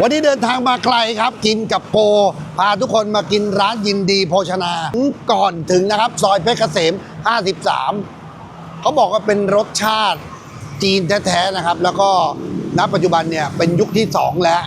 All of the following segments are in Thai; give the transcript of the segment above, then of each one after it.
วันนี้เดินทางมาไกลครับ กินกับโปพาทุกคนมากินร้านยินดีโภชนาก่อนถึงนะครับ ซอยเพชรเกษม 53 เขาบอกว่าเป็นรสชาติจีนแท้ๆนะครับ แล้วก็ณปัจจุบันเนี่ยเป็นยุคที่ 2 แล้ว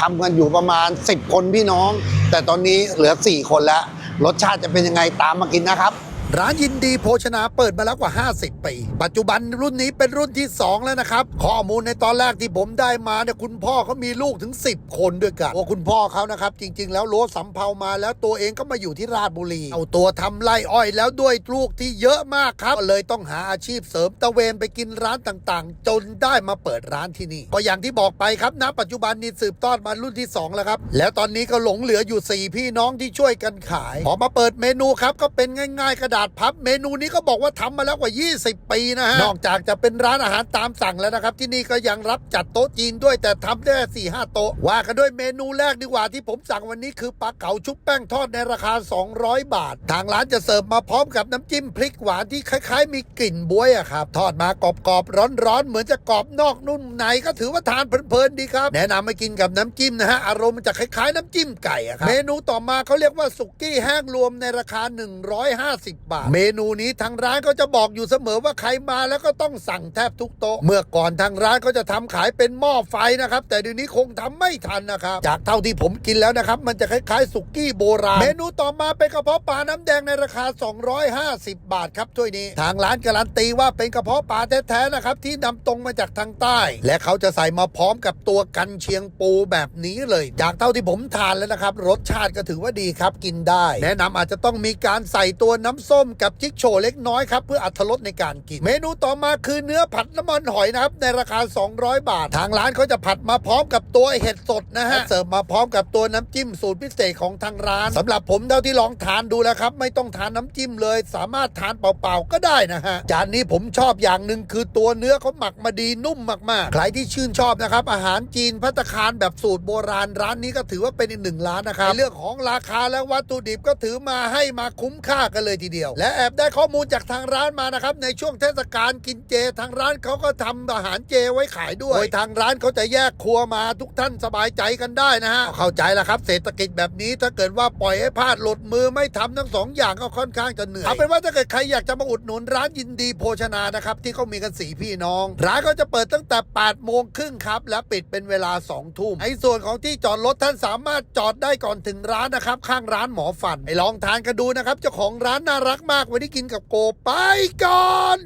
ทำกันอยู่ประมาณ 10 คนพี่น้อง แต่ตอนนี้เหลือ 4 คนแล้ว รสชาติจะเป็นยังไงตามมากินนะครับ ร้านยินดีโภชนาเปิดมาแล้วกว่า 50 ปี ปัจจุบันรุ่นนี้เป็นรุ่นที่ 2 แล้วนะครับ ข้อมูลในตอนแรกที่ผมได้มาเนี่ยคุณพ่อเขามีลูกถึง 10 คนด้วยกันว่าคุณพ่อเขานะครับ จริง ๆ แล้วโลสำเภามาแล้วตัวเองก็มาอยู่ที่ราชบุรี เอาตัวทำไร่อ้อยแล้วด้วยลูกที่เยอะมากครับ เลยต้องหาอาชีพเสริมตะเวนไปกินร้านต่างๆ จนได้มาเปิดร้านที่นี่ ก็อย่างที่บอกไปครับณปัจจุบันนี้สืบทอดมารุ่นที่ 2 แล้วครับ แล้วตอนนี้ก็หลงเหลืออยู่ 4 พี่น้องที่ช่วยกันขายพอมาเปิดเมนูครับก็เป็นง่ายๆกระดาษพับเมนูนี้ก็บอกว่าทำมาแล้วกว่า 20 ปีนะฮะ นอกจากจะเป็นร้านอาหารตามสั่งแล้วนะครับ ที่นี่ก็ยังรับจัดโต๊ะจีนด้วยแต่ทำได้4ี่ห้าโต๊ะ ว่ากันด้วยเมนูแรกดีกว่าที่ผมสั่งวันนี้คือปลาเก๋าชุบแป้งทอดในราคา 200 บาท ทางร้านจะเสิร์ฟมาพร้อมกับน้ำจิ้มพริกหวานที่คล้าย ๆ มีกลิ่นบวยอะครับทอดมากรอบๆร้อนๆเหมือนจะกรอบนอกนุ่มในก็ถือว่าทานเพลินๆดีครับ แนะนำมากินกับน้ำจิ้มนะฮะอารมณ์มันจะคล้ายๆน้ำจิ้มไก่อะครับเมนูต่อมาเขาเรียกว่าสุกี้แห้งรวมในราคา 150บาท เมนูนี้ทางร้านก็จะบอกอยู่เสมอว่าใครมาแล้วก็ต้องสั่งแทบทุกโต๊ะ เมื่อก่อนทางร้านก็จะทำขายเป็นหม้อไฟนะครับ แต่เดี๋ยวนี้คงทำไม่ทันนะครับ จากเท่าที่ผมกินแล้วนะครับ มันจะคล้ายๆสุกี้โบราณ เมนูต่อมาเป็นกระเพาะปลาน้ำแดงในราคา 250 บาทครับถ้วยนี้ ทางร้านการันตีว่าเป็นกระเพาะปลาแท้ๆนะครับที่นำตรงมาจากทางใต้ และเขาจะใส่มาพร้อมกับตัวกันเชียงปูแบบนี้เลย จากเท่าที่ผมทานแล้วนะครับ รสชาติก็ถือว่าดีครับกินได้ แนะนำอาจจะต้องมีการใส่ตัวน้ำส้มกับจิ๊กโชว์เล็กน้อยครับเพื่ออรรถรสในการกิน เมนูต่อมาคือเนื้อผัดน้ำมันหอยนะครับในราคา 200 บาท ทางร้านเขาจะผัดมาพร้อมกับตัวเห็ดสดนะฮะเสิร์ฟมาพร้อมกับตัวน้ำจิ้มสูตรพิเศษของทางร้านสำหรับผมเท่าที่ลองทานดูแล้วครับ ไม่ต้องทานน้ำจิ้มเลย สามารถทานเปล่าๆก็ได้นะฮะจานนี้ผมชอบอย่างหนึ่งคือตัวเนื้อเขาหมักมาดีนุ่มมากๆใครที่ชื่นชอบนะครับอาหารจีนพัตตาคารแบบสูตรโบราณร้านนี้ก็ถือว่าเป็นอีกหนึ่งร้านนะครับในเรื่องของราคาและวัตถุดิบก็ถือมาให้มาคุ้มค่ากันเลยทีเดียวและแอบได้ข้อมูลจากทางร้านมานะครับในช่วงเทศกาลกินเจ ทางร้านเขาก็ทำอาหารเจไว้ขายด้วยโดยทางร้านเขาจะแยกครัวมาทุกท่านสบายใจกันได้นะฮะเข้าใจแล้วครับ เศรษฐกิจแบบนี้ถ้าเกิดว่าปล่อยให้พลาดหลุดมือไม่ทำทั้งสองอย่างก็ค่อนข้างจะเหนื่อยเอาเป็นว่าถ้าเกิดใครอยากจะมาอุดหนุนร้านยินดีโภชนานะครับที่เขามีกันสีพี่น้อง ร้านก็จะเปิดตั้งแต่8โมงครึ่งครับและปิดเป็นเวลา2ทุ่มไอ้ส่วนของที่จอดรถท่านสามารถจอดได้ก่อนถึงร้านนะครับข้างร้านหมอฟันไปลองทานกันดูนะครับเจ้าของร้านน่ารักรักมากวันนี้กินกับโกไปก่อน